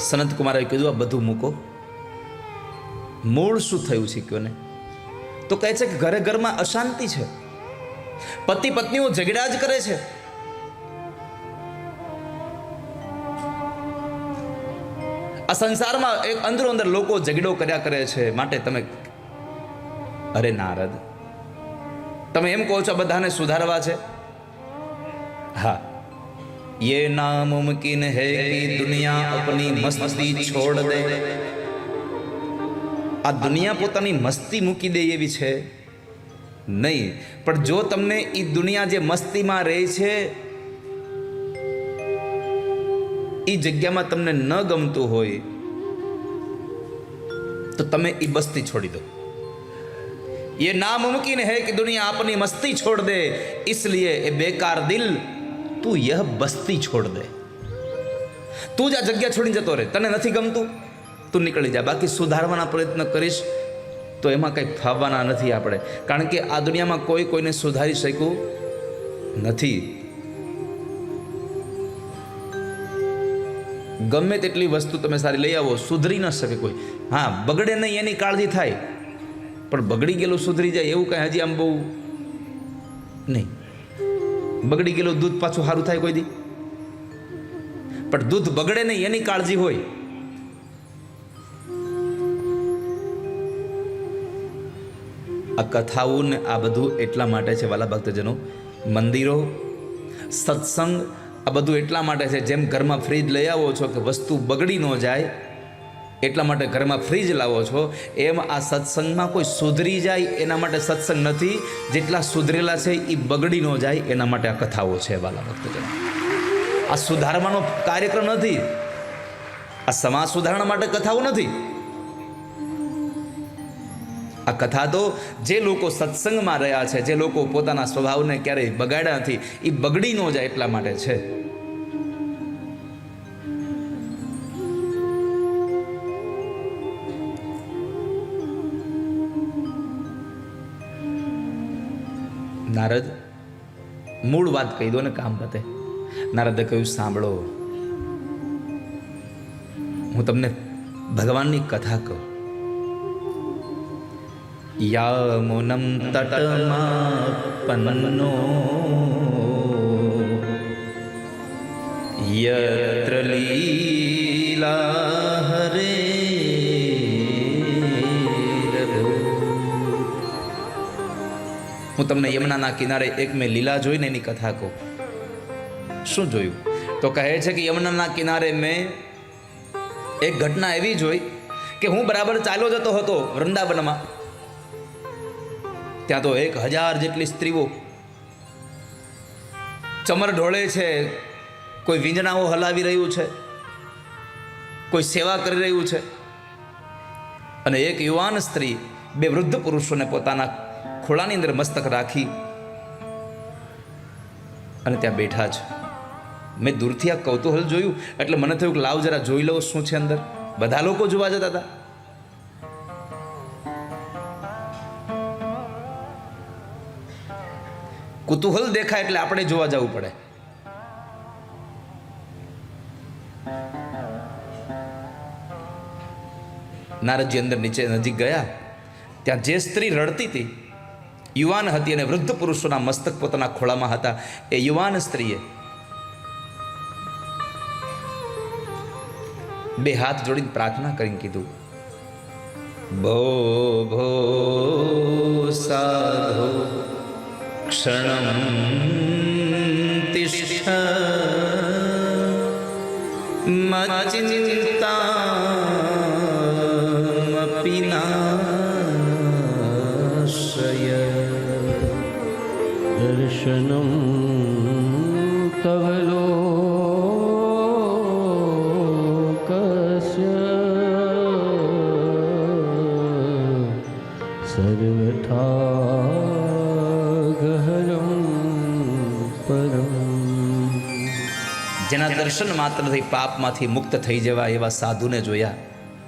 સનત કુમારે કીધું, આ બધું મૂકો. મૂળ શું થયું છે કયો ને તો કહે છે કે ઘરે ઘરમાં અશાંતિ છે. પતિ પત્નીઓ ઝઘડા જ કરે છે. આ સંસારમાં એક અંદરો અંદર લોકો ઝઘડો કર્યા કરે છે માટે તમે અરે નારદ, તમે એમ કહો છો બધાને સુધારવા છે? હા. ये नामुमकिन है कि दुनिया अपनी मस्ती छोड़ दे આ દુનિયા પોતાની મસ્તી મૂકી દે એવી છે નહીં પણ જો તમને એ દુનિયા જે મસ્તીમાં રહે છે એ જગ્યામાં તમને ન ગમતું હોય તો તમે એ બસ્તી છોડી દો ये नामुमकिन है कि दुनिया अपनी मस्ती छोड़ दे इसलिए ये बेकार दिल તું યહ બસ્તી છોડ દે. તું જ આ જગ્યા છોડીને જતો રહે. તને નથી ગમતું? તું નીકળી જા. બાકી સુધારવાના પ્રયત્ન કરીશ તો એમાં કંઈ ફાવવાના નથી આપણે. કારણ કે આ દુનિયામાં કોઈ કોઈને સુધારી શક્યું નથી. ગમે તેટલી વસ્તુ તમે સારી લઈ આવો, સુધરી ન શકે કોઈ. હા, બગડે નહીં, એની કાળજી થાય. પણ બગડી ગયેલું સુધરી જાય એવું કાંઈ હજી આમ બહુ નહીં. બગડી ગયેલું દૂધ પાછું સારું થાય કોઈ દી? પણ દૂધ બગડે નહીં, એની કાળજી હોય. આ કથાઓ ને આ બધું એટલા માટે છે વાલા ભક્તજનો. મંદિરો, સત્સંગ, આ બધું એટલા માટે છે જેમ ઘરમાં ફ્રીજ લઈ આવો છો કે વસ્તુ બગડી ન જાય એટલા માટે ઘરમાં ફ્રીજ લાવો છો. એમ આ સત્સંગમાં કોઈ સુધરી જાય એના માટે સત્સંગ નથી. જેટલા સુધરેલા છે એ બગડી ન જાય એના માટે આ કથાઓ છે વાલા ભક્તજનો. આ સુધારવાનો કાર્યક્રમ નથી. આ સમાજ સુધારણા માટે કથાઓ નથી. આ કથા તો જે લોકો સત્સંગમાં રહ્યા છે, જે લોકો પોતાના સ્વભાવને ક્યારેય બગાડ્યા નથી એ બગડી ન જાય એટલા માટે છે. નારદ મૂળ વાત કહી દો ને કામ પતે. નારદે કહ્યું, સાંભળો, હું તમને ભગવાનની કથા કહું. યામુનમ તટમાપન્નો પન્નો લીલા હું તમને યમુનાના કિનારે એક મેં લીલા જોઈને એની કથા કહું. શું જોયું? તો કહે છે કે યમુનાના કિનારે મેં એક ઘટના એવી જોઈ કે હું બરાબર ચાલ્યો જતો હતો વૃંદાવનમાં. ત્યાં તો એક હજાર જેટલી સ્ત્રીઓ ચમર ઢોળે છે, કોઈ વીંજણાઓ હલાવી રહ્યું છે, કોઈ સેવા કરી રહ્યું છે. અને એક યુવાન સ્ત્રી બે વૃદ્ધ પુરુષોને પોતાના ખોળાની અંદર મસ્તક રાખી અને ત્યાં બેઠા છે મેં દૂરથી આ કૌતૂહલ જોયું, એટલે મને થયું કે લાવ જરા જોઈ લઉં શું છે અંદર. બધા લોકો જોવા જતા હતા. કુતૂહલ દેખાય એટલે આપણે જોવા જવું પડે. નારદજી અંદર નીચે નજીક ગયા. ત્યાં જે સ્ત્રી રડતી હતી યુવાન હતી અને વૃદ્ધ પુરુષોના મસ્તક પોતાના ખોળામાં હતા. એ યુવાન સ્ત્રીએ બે હાથ જોડીને પ્રાર્થના કરીને કીધું, ભો ભો, સાધો ક્ષણ તિષ્ઠ મચિંતામપી दर्शनं तव लोकस्य सर्वथा गहनं परम् જેના દર્શન માત્રથી પાપમાંથી મુક્ત થઈ જવા એવા સાધુને જોયા